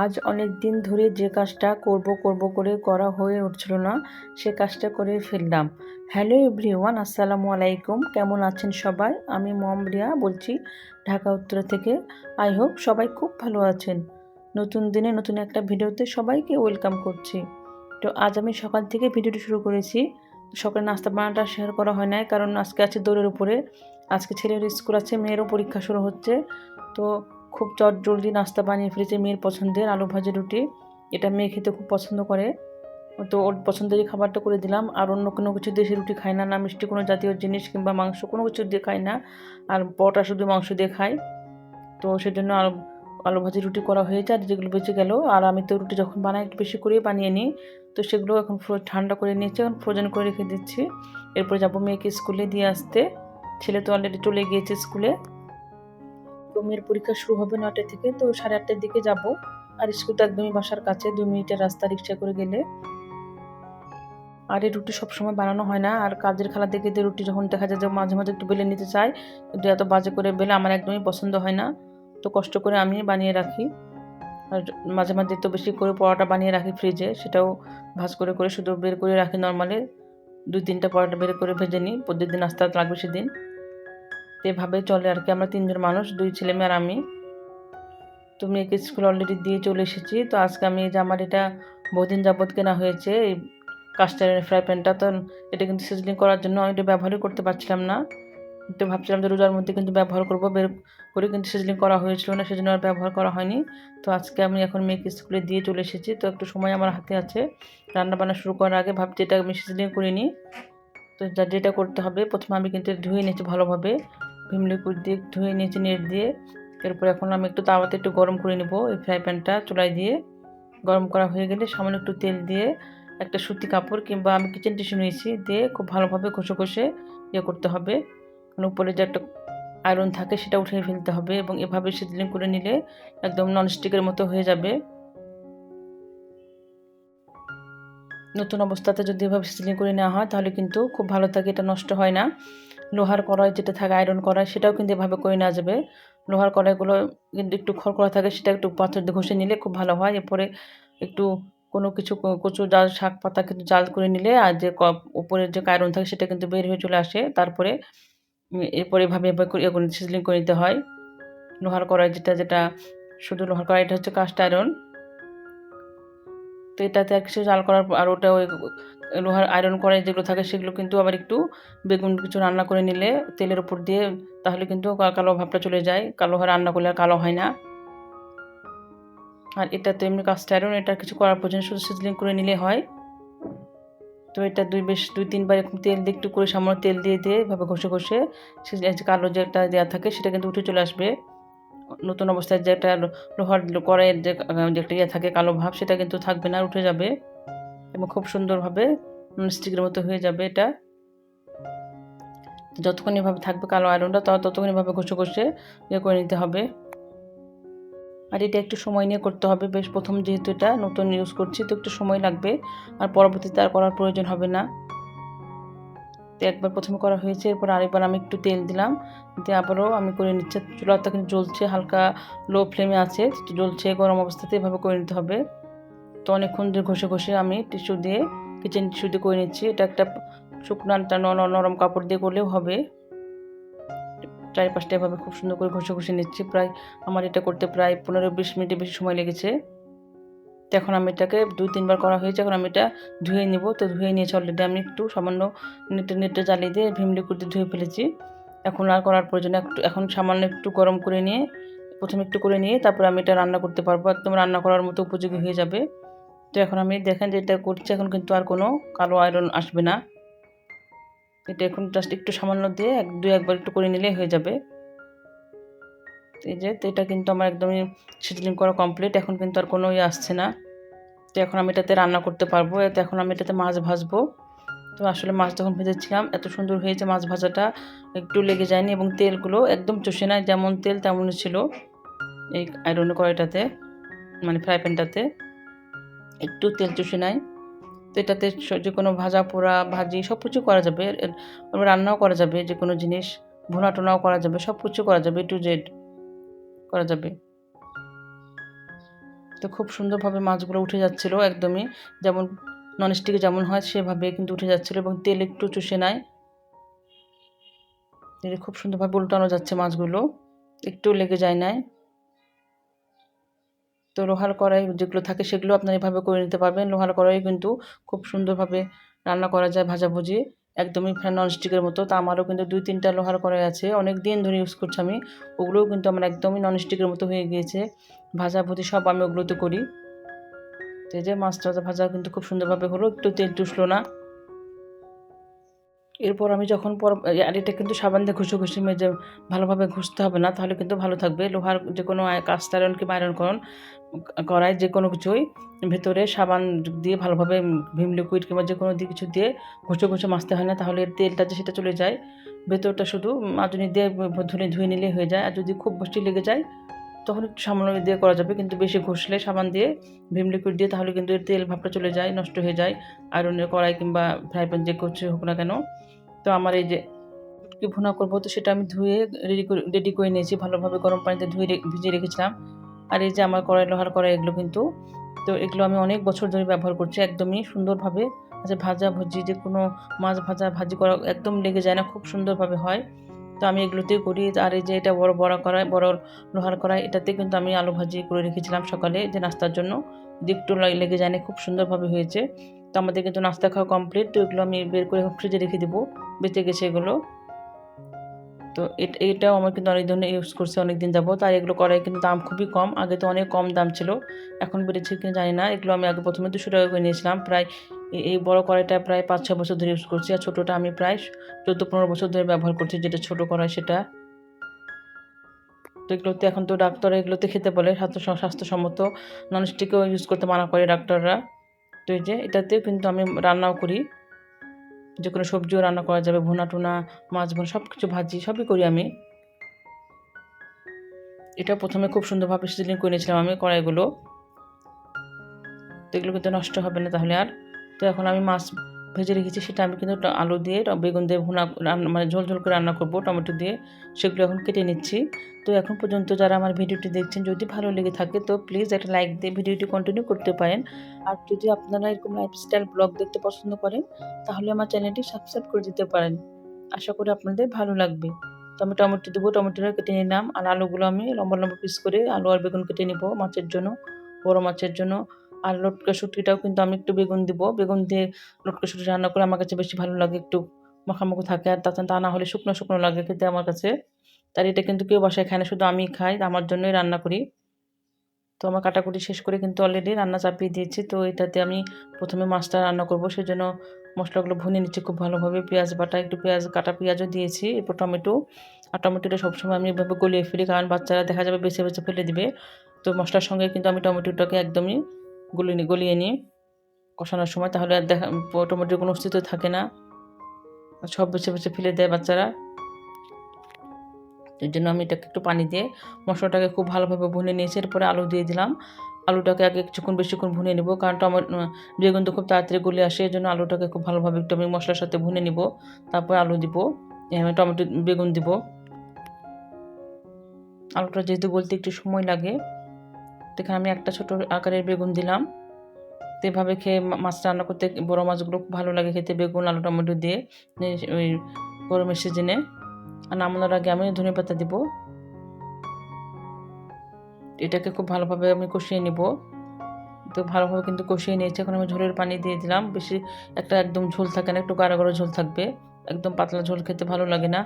আজ অনেক দিন ধরে যে কাজটা করব করব করে করা হয়ে উঠছিল না, সে কাজটা করে ফেললাম। হ্যালো এভরিওয়ান, আসসালামু আলাইকুম। কেমন আছেন সবাই? আমি মম রিয়া বলছি ঢাকা, উত্তরা থেকে। আই হোপ সবাই খুব ভালো আছেন। নতুন দিনে নতুন একটা ভিডিওতে সবাইকে ওয়েলকাম করছি। তো আজ আমি সকাল থেকে ভিডিওটি শুরু করেছি। সকালে নাস্তা বানাটা শেয়ার করা হয় নাই, কারণ আজকে আছে দৌড়ের উপরে। আজকে ছেলের স্কুল আছে, মেয়েরও পরীক্ষা শুরু হচ্ছে। তো খুব চট জলদি নাস্তা বানিয়ে ফেলেছে মেয়ের পছন্দের আলু ভাজি রুটি। এটা মেয়ে খেতে খুব পছন্দ করে। তো ওর পছন্দেরই খাবারটা করে দিলাম। আর অন্য কোনো কিছু দেশি রুটি খায় না। না মিষ্টি কোনো জাতীয় জিনিস কিংবা মাংস কোনো কিছু দিয়ে খায় না। আর বটা শুধু মাংস দিয়ে খায়। তো সেজন্য আলু আলু ভাজি রুটি করা হয়েছে আর যেগুলো বেঁচে গেল। আর আমি তো রুটি যখন বানাই একটু বেশি করেই বানিয়ে নিই। তো সেগুলো এখন ঠান্ডা করে নিয়েছি। এখন ফ্রোজেন করে রেখে দিচ্ছি। এরপরে যাব মেয়েকে স্কুলে দিয়ে আসতে। ছেলে তো অলরেডি চলে গিয়েছে স্কুলে। তো মেয়ের পরীক্ষা শুরু হবে নয়টা থেকে, তো সাড়ে আটটার দিকে যাব। আর স্কুল তো একদমই বাসার কাছে, দু মিনিটের রাস্তা রিক্সা করে গেলে। আর এই রুটি সবসময় বানানো হয় না, আর কাজের খেলা দেখে যে রুটি যখন দেখা যায় যে মাঝে মাঝে একটু বেলে নিতে চাই কিন্তু এত বাজে করে বেলে আমার একদমই পছন্দ হয় না। তো কষ্ট করে আমি বানিয়ে রাখি। আর মাঝে মাঝে তো বেশি করে পরোটা বানিয়ে রাখি ফ্রিজে সেটাও ভাজ করে করে শুধু বের করে রাখি নর্মালে দুই তিনটা পরোটা বের করে ভেজে নিই প্রতিদিন আস্তে লাগবে সেদিন। তো এভাবে চলে আর কি। আমরা তিনজন মানুষ, দুই ছেলে মেয়ে আর আমি। তো মেয়েকে স্কুল অলরেডি দিয়ে চলে এসেছি। তো আজকে আমি যে আমার এটা বহুদিন যাবৎ কেনা হয়েছে, এই কাস্টারের ফ্রাই প্যানটা তো এটা কিন্তু সিজলিং করার জন্য আমি এটা ব্যবহারই করতে পারছিলাম না। তো ভাবছিলাম যে রোজার মধ্যে কিন্তু ব্যবহার করব, বের করে কিন্তু সিজলিং করা হয়েছিল না, সেজন্য আর ব্যবহার করা হয়নি। তো আজকে আমি এখন মেয়েকে স্কুলে দিয়ে চলে এসেছি। তো একটু সময় আমার হাতে আছে। রান্না বান্না শুরু করার আগে ভাবছি এটা আমি সিজলিং করে নিই। তো যা যেটা করতে হবে, প্রথমে আমি কিন্তু ধুয়ে নিয়েছি ভালোভাবে। ভিম লিকুইড দিয়ে ধুয়ে নিয়েছি নেট দিয়ে। এরপর এখন আমি একটু তাওয়াতে একটু গরম করে নেব। এই ফ্রাই প্যানটা চুলায় দিয়ে গরম করা হয়ে গেলে সামান্য একটু তেল দিয়ে একটা সুতি কাপড় কিংবা আমি কিচেন টিস্যু নিয়েছি দিয়ে খুব ভালোভাবে ঘষে ঘষে ইয়ে করতে হবে। উপরে যে একটা আয়রন থাকে সেটা উঠিয়ে ফেলতে হবে এবং এভাবে সিজলিং করে নিলে একদম ননস্টিকের মতো হয়ে যাবে। নতুন অবস্থাতে যদি এভাবে সিজলিং করে নেওয়া হয় তাহলে কিন্তু খুব ভালো থাকে, এটা নষ্ট হয় না। লোহার কড়াই যেটা থাকে আয়রন কড়াই, সেটাও কিন্তু এভাবে করে নেওয়া যাবে। লোহার কড়াইগুলো কিন্তু একটু খড়কড়া থাকে, সেটা একটু পাথর দিয়ে ঘষে নিলে খুব ভালো হয়। এরপরে একটু কোনো কিছু কচু জাল শাক পাতা কিন্তু জাল করে নিলে আর যে উপরের যে আয়রন থাকে, সেটা কিন্তু বের হয়ে চলে আসে। তারপরে এরপরে এভাবে এভাবে সিজলিং করে নিতে হয়। লোহার কড়াই যেটা যেটা শুধু লোহার কড়াইটা হচ্ছে কাস্ট আয়রন তো এটাতে আর কিছু জাল করার আর ওটা ওই লোহার আয়রন কড়াই যেগুলো থাকে সেগুলো কিন্তু আবার একটু বেগুন কিছু রান্না করে নিলে তেলের উপর দিয়ে তাহলে কিন্তু কালো ভাবটা চলে যায়। কালো রান্না করলে আর কালো হয় না। আর এটা তো এমনি কাস্ট আয়রন এটা কিছু করার প্রয়োজন শুধু সিজলিং করে নিলে হয়। তো এটা দুই বেশ দুই তিনবার এরকম তেল দিয়ে একটু করে সামান্য তেল দিয়ে দিয়ে এভাবে ঘষে ঘষে সে কালো যে একটা দেওয়া থাকে সেটা কিন্তু উঠে চলে আসবে। নতুন অবস্থায় যে একটা লোহার কড়াইয়ের যে একটা ইয়ে থাকে কালো ভাব সেটা কিন্তু থাকবে না, উঠে যাবে। এবং খুব সুন্দরভাবে স্টিকের মতো হয়ে যাবে এটা। যতক্ষণ এভাবে থাকবে কালো আয়রনটা ততক্ষণ এভাবে ঘষে ঘষে ইয়ে করে নিতে হবে। আর এটা একটু সময় নিয়ে করতে হবে। বেশ, প্রথম যেহেতু এটা নতুন ইউজ করছি, তো একটু সময় লাগবে। আর পরবর্তীতে আর করার প্রয়োজন হবে না। তো একবার প্রথমে করা হয়েছে, এরপর আরেকবার আমি একটু তেল দিলাম। দিয়ে আবারও আমি করে নিচ্ছি। চুলাটা কিন্তু জ্বলছে, হালকা লো ফ্লেমে আছে। জ্বলছে গরম অবস্থাতে এভাবে করে নিতে হবে। তো অনেকক্ষণ ধরে ঘষে ঘষে আমি টিস্যু দিয়ে কিচেন টিস্যু দিয়ে করে নিচ্ছি। এটা একটা শুকনো নরম কাপড় দিয়ে করলেও হবে। চারিপাশটা এভাবে খুব সুন্দর করে ঘষে ঘষে নিচ্ছি। প্রায় আমার এটা করতে প্রায় পনেরো বিশ মিনিটের বেশি সময় লেগেছে। তো এখন আমি এটাকে দুই তিনবার করা হয়েছে। এখন আমি এটা ধুয়ে নিব। তো ধুয়ে নিয়েছি অলরেডি আমি একটু সামান্য নেটে নেটে জ্বালিয়ে দিয়ে ভিম লিকুইড ধুয়ে ফেলেছি। এখন আর করার প্রয়োজনে একটু, এখন সামান্য একটু গরম করে নিয়ে, প্রথমে একটু করে নিয়ে তারপরে আমি এটা রান্না করতে পারব। একদম রান্না করার মতো উপযোগী হয়ে যাবে। তো এখন আমি দেখেন যে এটা করছি, এখন কিন্তু আর কোনো কালো আয়রন আসবে না। এটা এখন জাস্ট একটু সামান্য দিয়ে এক দু একবার একটু করে নিলে হয়ে যাবে। এই যে, তো এটা কিন্তু আমার একদমই সিজলিং করা কমপ্লিট এখন কিন্তু আর কোনো ইয়ে আসছে না। তো এখন আমি এটাতে রান্না করতে পারব তো এখন আমি এটাতে মাছ ভাজবো। তো আসলে মাছ যখন ভেজেছিলাম, এত সুন্দর হয়েছে মাছ ভাজাটা, একটু লেগে যায়নি এবং তেলগুলো একদম চষে নেয় যেমন তেল তেমনই ছিল এই আয়রন কড়াইটাতে মানে ফ্রাই প্যানটাতে একটু তেল চষে নেয়। তো এটাতে যে কোনো ভাজা, পোড়া, ভাজি সব কিছু করা যাবে। রান্নাও করা যাবে, যে কোনো জিনিস ভুনা টোনাও করা যাবে সব কিছু করা যাবে টু জেড করা যাবে। তো খুব সুন্দরভাবে মাছগুলো উঠে যাচ্ছিল একদমই। যেমন ননস্টিকে যেমন হয়, সেভাবে কিন্তু উঠে যাচ্ছিল এবং তেল একটু চুষে নেয়। খুব সুন্দরভাবে উল্টানো যাচ্ছে মাছগুলো। একটু লেগে যায় নাই। তো লোহার কড়াই যেগুলো থাকে সেগুলো আপনারা এভাবে করে নিতে পারবেন। লোহার কড়াই কিন্তু খুব সুন্দরভাবে রান্না করা যায় ভাজাভুজি, একদমই ননস্টিকের মতো। তা আমারও কিন্তু দুই তিনটা লোহার কড়াই আছে। অনেক দিন ধরে ইউজ করছি আমি। ওগুলোও কিন্তু আমার একদমই ননস্টিকের মতো হয়ে গিয়েছে। ভাজাভুজি সব আমি ওগুলোতে করি। তো যে মাছটা ভাজা কিন্তু খুব সুন্দরভাবে হলো। একটু তেল টুসলো না। এরপর আমি যখন পর আর এটা কিন্তু সাবান দিয়ে ঘুষে ঘুষে মেজে ভালোভাবে ঘুষতে হবে না, তাহলে কিন্তু ভালো থাকবে। লোহার যে কোনো আয়রন কিংবা আয়রন করন করায় যে কোনো কিছুই ভেতরে সাবান দিয়ে ভালোভাবে ভিম লিকুইড কিংবা যে কোনো দিয়ে কিছু দিয়ে ঘুষে ঘুষে মাজতে হয় না, তাহলে এর তেলটা যে সেটা চলে যায়। ভেতরটা শুধু মাজুনি দিয়ে ধুয়ে ধুয়ে নিলে হয়ে যায়। আর যদি খুব বেশি লেগে যায় তখন একটু সামান্য দিয়ে করা যাবে, কিন্তু বেশি ঘষলে সাবান দিয়ে, ভিম লিকুইড দিয়ে তাহলে কিন্তু এর তেল ভাবটা চলে যায়, নষ্ট হয়ে যায়। আয়রনের কড়াই কিংবা ফ্রাই প্যান যে করছে হোক না কেন। তো আমার এই যে কি ভুনা করব, তো সেটা আমি ধুয়ে রেডি করে রেডি করে নিয়েছি, ভালোভাবে গরম পানিতে ধুয়ে ভিজিয়ে রেখেছিলাম। আর এই যে আমার কড়াই, লোহার কড়াই এগুলো কিন্তু, তো এগুলো আমি অনেক বছর ধরে ব্যবহার করছি, একদমই সুন্দরভাবে। আচ্ছা ভাজা ভুজি যে কোনো মাছ ভাজা ভাজি করা একদম লেগে যায় না, খুব সুন্দরভাবে হয়। তো আমি এগুলোতেই করি। আর এই যে এটা বড় বড় করায়, বড় লোহার কড়াই এটাতে কিন্তু আমি আলু ভাজি করে রেখেছিলাম সকালে যে নাস্তার জন্য। একটু লেগে যায় না, খুব সুন্দরভাবে হয়েছে। তো আমাদের কিন্তু নাস্তা খাওয়া কমপ্লিট তো এগুলো আমি বের করে ফ্রিজে রেখে দেবো। বেঁচে গেছে এগুলো। তো এটাও আমার কিন্তু অনেক ধরনের ইউজ করছে অনেক দিন যাব তার এগুলো করাই কিন্তু দাম খুবই কম। আগে তো অনেক কম দাম ছিল। এখন বেড়েছে কিনা জানি না। এগুলো আমি আগে প্রথমে দুশো টাকা করে নিয়েছিলাম। প্রায় এই বড় কড়াইটা প্রায় পাঁচ ছ বছর ধরে ইউজ করছি আর ছোটোটা আমি প্রায় চোদ্দ, পনেরো বছর ধরে ব্যবহার করছি যেটা ছোটো কড়াই সেটা। তো এগুলোতে এখন তো ডাক্তাররা এগুলোতে খেতে বলে, স্বাস্থ্য, স্বাস্থ্যসম্মত। ননস্টিকও ইউজ করতে মানা করে ডাক্তাররা। তো এই যে এটাতেও কিন্তু আমি রান্নাও করি। যে কোনো সবজিও রান্না করা যাবে ভুনা টুনা মাছ ভুনা সব কিছু ভাজি, সবই করি আমি। এটা প্রথমে খুব সুন্দরভাবে সিজনিং করে নিয়েছিলাম আমি কড়াইগুলো। তো এগুলো কিন্তু নষ্ট হবে না তাহলে আর। তো এখন আমি মাছ ভেজে রেখেছি, সেটা আমি কিন্তু আলু দিয়ে বেগুন দিয়ে ভুনা মানে ঝোল ঝোল করে রান্না করব, টমেটো দিয়ে, সেগুলো এখন কেটে নিচ্ছি। তো এখন পর্যন্ত যারা আমার ভিডিওটি দেখছেন, যদি ভালো লেগে থাকে, তো প্লিজ একটা লাইক দিয়ে ভিডিওটি কন্টিনিউ করতে পারেন। আর যদি আপনারা এরকম লাইফস্টাইল ব্লগ দেখতে পছন্দ করেন, তাহলে আমার চ্যানেলটি সাবস্ক্রাইব করে দিতে পারেন। আশা করি আপনাদের ভালো লাগবে। তো আমি টমেটো দেবো, টমেটোটা কেটে নিলাম, আর আলুগুলো আমি লম্বা লম্বা পিস করে আলু আর বেগুন কেটে নিব মাছের জন্য, বড় মাছের জন্য। আর লটকা শুটকিটাও কিন্তু আমি একটু বেগুন দিব। বেগুন দিয়ে লটকা শুটকি রান্না করে আমার কাছে বেশি ভালো লাগে, একটু মাখামাখো থাকে। আর তাছাড়া তা না হলে শুকনো শুকনো লাগে খেতে আমার কাছে। তার এটা কিন্তু কেউ বাসায় খায় না, শুধু আমি খাই, আমার জন্যই রান্না করি। তো আমার কাটাকুটি শেষ করে কিন্তু অলরেডি রান্না চাপিয়ে দিয়েছি। তো এটাতে আমি প্রথমে মাছটা রান্না করব। সেজন্য মশলাগুলো ভুনে নিচ্ছি খুব ভালোভাবে। পেঁয়াজ বাটা, একটু পেঁয়াজ, কাটা পেঁয়াজও দিয়েছি, এরপর টমেটো। আর টমেটোটা সবসময় আমি এভাবে গলিয়ে ফেলি, কারণ বাচ্চারা দেখা যাবে বেছে বেছে ফেলে দিবে। তো মশলার সঙ্গে কিন্তু আমি টমেটোটাকে একদমই গলিয়ে গলিয়ে নিই কষানোর সময়, তাহলে আর দেখা টমেটোর কোনো অস্তিত্ব থাকে না। সব বেছে বেছে ফেলে দেয় বাচ্চারা। এর জন্য আমি এটাকে একটু পানি দিয়ে মশলাটাকে খুব ভালোভাবে ভুনে নিয়েছি। এরপরে আলু দিয়ে দিলাম। আলুটাকে আগে কিছুক্ষণ বেশিক্ষণ ভুনে নিব, কারণ টমেটো বেগুন তো খুব তাড়াতাড়ি গলে আসে, এই জন্য আলুটাকে খুব ভালোভাবে একটু আমি মশলার সাথে ভুনে নিব। তারপর আলু দিব টমেটো, বেগুন দিব। আলুটা যেহেতু বলতে একটু সময় লাগে এখানে আমি একটা ছোট আকারের বেগুন দিলাম। তো এভাবে খেয়ে মাছ রান্না করতে বড়ো মাছগুলো খুব ভালো লাগে খেতে, বেগুন, আলু, টমেটো দিয়ে ওই গরমের সিজনে। আর নামানোর আগে আমি ধনে পাতা দিব। এটাকে খুব ভালোভাবে আমি কষিয়ে নিব। তো ভালোভাবে কিন্তু কষিয়ে নিয়েছি। এখন আমি ঝোলের পানি দিয়ে দিলাম। বেশি একটা একদম ঝোল থাকে না, একটু গাঢ় গাঢ় ঝোল থাকবে। একদম পাতলা ঝোল খেতে ভালো লাগে না।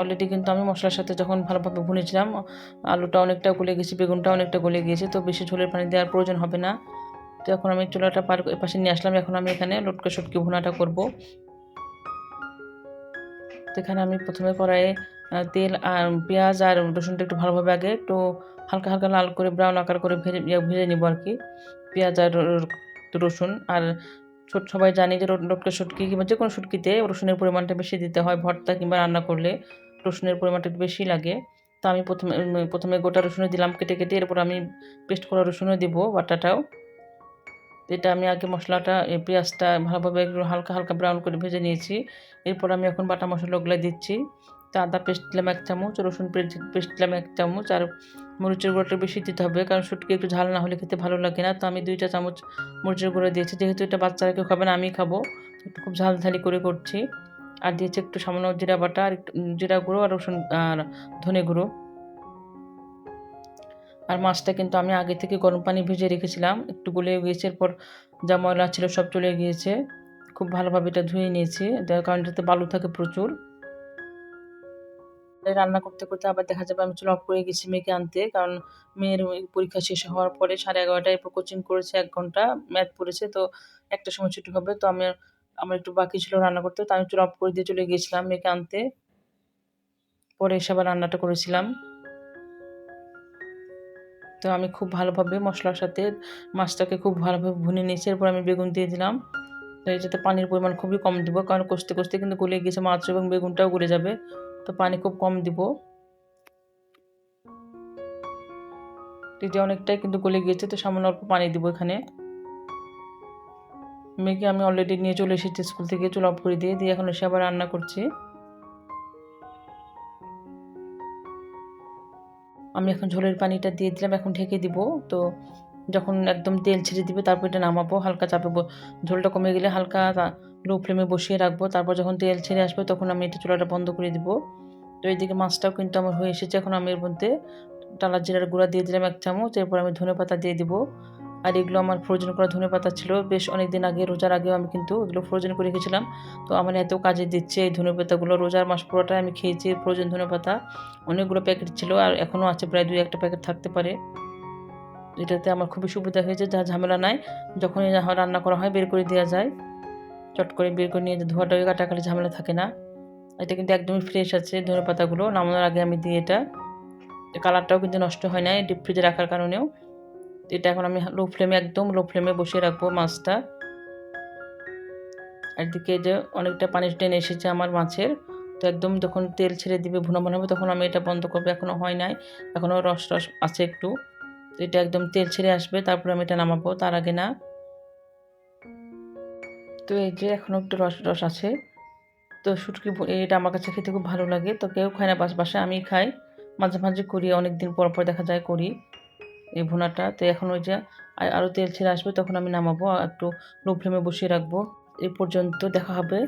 অলরেডি কিন্তু আমি মশলার সাথে যখন ভালোভাবে ভুনেছিলাম, আলুটা অনেকটা গলে গেছে, বেগুনটা অনেকটা গলে গিয়েছে তো বেশি ঝোলের পানি দেওয়ার প্রয়োজন হবে না। তো এখন আমি চুলাটা পার পাশে নিয়ে আসলাম, এখন আমি এখানে লটকা সটকি ভুনাটা করব। তো এখানে আমি প্রথমে কড়াইয়ে তেল আর পেঁয়াজ আর রসুনটা একটু ভালোভাবে আগে একটু হালকা হালকা লাল করে ব্রাউন আকার করে ভেজে ভেজে নিব আর কি। পেঁয়াজ আর রসুন আর ছোট সবাই জানি যে লটকা শুটকি কিংবা যে কোনো শুটকিতে রসুনের পরিমাণটা বেশি দিতে হয়, ভর্তা কিংবা রান্না করলে রসুনের পরিমাণটা একটু বেশি লাগে। তো আমি প্রথমে প্রথমে গোটা রসুনও দিলাম কেটে কেটে, এরপর আমি পেস্ট করা রসুনও দিব বাটাটাও। এটা আমি আগে মশলাটা পেঁয়াজটা ভালোভাবে হালকা হালকা ব্রাউন করে ভেজে নিয়েছি। এরপর আমি এখন বাটা মশলাগুলো দিচ্ছি। আদা পেস্ট দিলাম এক চামচ, রসুন পেস্ট দিলাম এক চামচ, আর মরিচের গুঁড়োটা বেশি দিতে হবে, কারণ শুটকি একটু ঝাল না হলে খেতে ভালো লাগে না। তো আমি দুইটা চামচ মরিচের গুঁড়ো দিয়েছি, যেহেতু এটা বাচ্চারা কেউ খাবে না, আমি খাব। একটু খুব ঝাল ঝালি করে করছি। আর দিয়েছি একটু সামান্য জিরা বাটা, আর একটু জিরা গুঁড়ো, আর রসুন, আর ধনে গুঁড়ো। আর মাছটা কিন্তু আমি আগে থেকে গরম পানি ভিজে রেখেছিলাম, একটু গলে গিয়েছে, এরপর যা ময়লা ছিল সব চলে গিয়েছে। খুব ভালোভাবে এটা ধুয়ে নিয়েছি কারণ এটাতে বালু থাকে প্রচুর। রান্না করতে করতে আবার দেখা যাবে আমি চলে অফ করে গেছি মেয়েকে আনতে। কারণ মেয়ের পরীক্ষা শেষ হওয়ার পরে সাড়ে এগারোটায় কোচিং করেছে, এক ঘণ্টা ম্যাথ পড়েছে। তো একটা সময় ছুটি হবে, তো আমি, আমার একটু বাকি ছিল রান্না করতে। তো আমি চলে অফ করে দিয়ে চলে গিয়েছিলাম মেয়েকে আনতে। পরে এসে আবার রান্নাটা করেছিলাম। তো আমি খুব ভালোভাবে মশলার সাথে মাছটাকে খুব ভালোভাবে ভুনে নিয়েছি। এরপর আমি বেগুন দিয়ে দিলাম। তো যাতে পানির পরিমাণ খুবই কম দেবো, কারণ কষতে কষতে কিন্তু গলে গিয়েছে মাছ এবং বেগুনটাও গলে যাবে। তো পানি খুব কম দিব। এটা অনেকটাই কিন্তু গলে গিয়েছে, তো সামান্য অল্প পানি দিব এখানে। মেয়েকে আমি অলরেডি নিয়ে চলে এসেছি স্কুল থেকে, চুল অফ করে দিয়ে দিয়ে এখন এসে আবার রান্না করছি। আমি এখন ঝোলের পানিটা দিয়ে দিলাম, এখন ঢেকে দিব। তো যখন একদম তেল ছেড়ে দিবে, তারপর এটা নামাবো, হালকা চাপে ঝোলটা কমে গেলে হালকা লো ফ্লেমে বসিয়ে রাখব। তারপর যখন তেল ছেড়ে আসবে, তখন আমি এটা চুলাটা বন্ধ করে দিব। তো এইদিকে মাছটাও কিন্তু আমার হয়ে এসেছে, এখন আমি এর মধ্যে টালা জিরার গুঁড়া দিয়ে দিলাম এক চামচ, এরপর আমি ধনে পাতা দিয়ে দিব। আর এগুলো আমার ফ্রোজেন করা ধনে পাতা ছিল, বেশ অনেক দিন আগে, রোজার আগেও আমি কিন্তু এগুলো ফ্রোজেন করে রেখেছিলাম। তো আমার এত কাজে দিচ্ছে এই ধনে পাতাগুলো, রোজার মাস পুরোটাই আমি খেয়েছি ফ্রোজেন ধনে পাতা। অনেকগুলো প্যাকেট ছিল আর এখনও আছে, প্রায় দুই একটা প্যাকেট থাকতে পারে। এটাতে আমার খুবই সুবিধা হয়েছে, যা ঝামেলা নাই। যখনই রান্না করা হয়, বের করে দেওয়া যায়। চট করে বের করে নিয়ে ধোয়াটা কাটাকাটি ঝামেলা থাকে না। এটা কিন্তু একদমই ফ্রেশ আছে, ধনে পাতাগুলো। নামানোর আগে আমি দিই এটা। কালারটাও কিন্তু নষ্ট হয় না ডিপ ফ্রিজে রাখার কারণেও। এটা এখন আমি লো ফ্লেমে একদম লো ফ্লেমে বসিয়ে রাখব মাছটা। একদিকে যে অনেকটা পানি টেনে এসেছে আমার মাছের। তো একদম যখন তেল ছেড়ে দিবে, ভুনা হবে, তখন আমি এটা বন্ধ করব। এখনও হয় নাই এখনও রস রস আছে একটু। তো এটা একদম তেল ছেড়ে আসবে, তারপরে আমি এটা নামাবো, তার আগে না। তো এই যে এখনও একটু রস রস আছে। তো শুটকি এটা আমার কাছে খেতে খুব ভালো লাগে, তো কেউ খায় না বাস আমি খাই। মাঝে মাঝে করি অনেক দিন পর পর দেখা যায় করি এই ভুনাটা। তো এখন ওই যে আরও তেল ছেড়ে আসবে, তখন আমি নামাবো একটু লো ফ্লেমে বসিয়ে রাখব। এই পর্যন্ত দেখা হবে।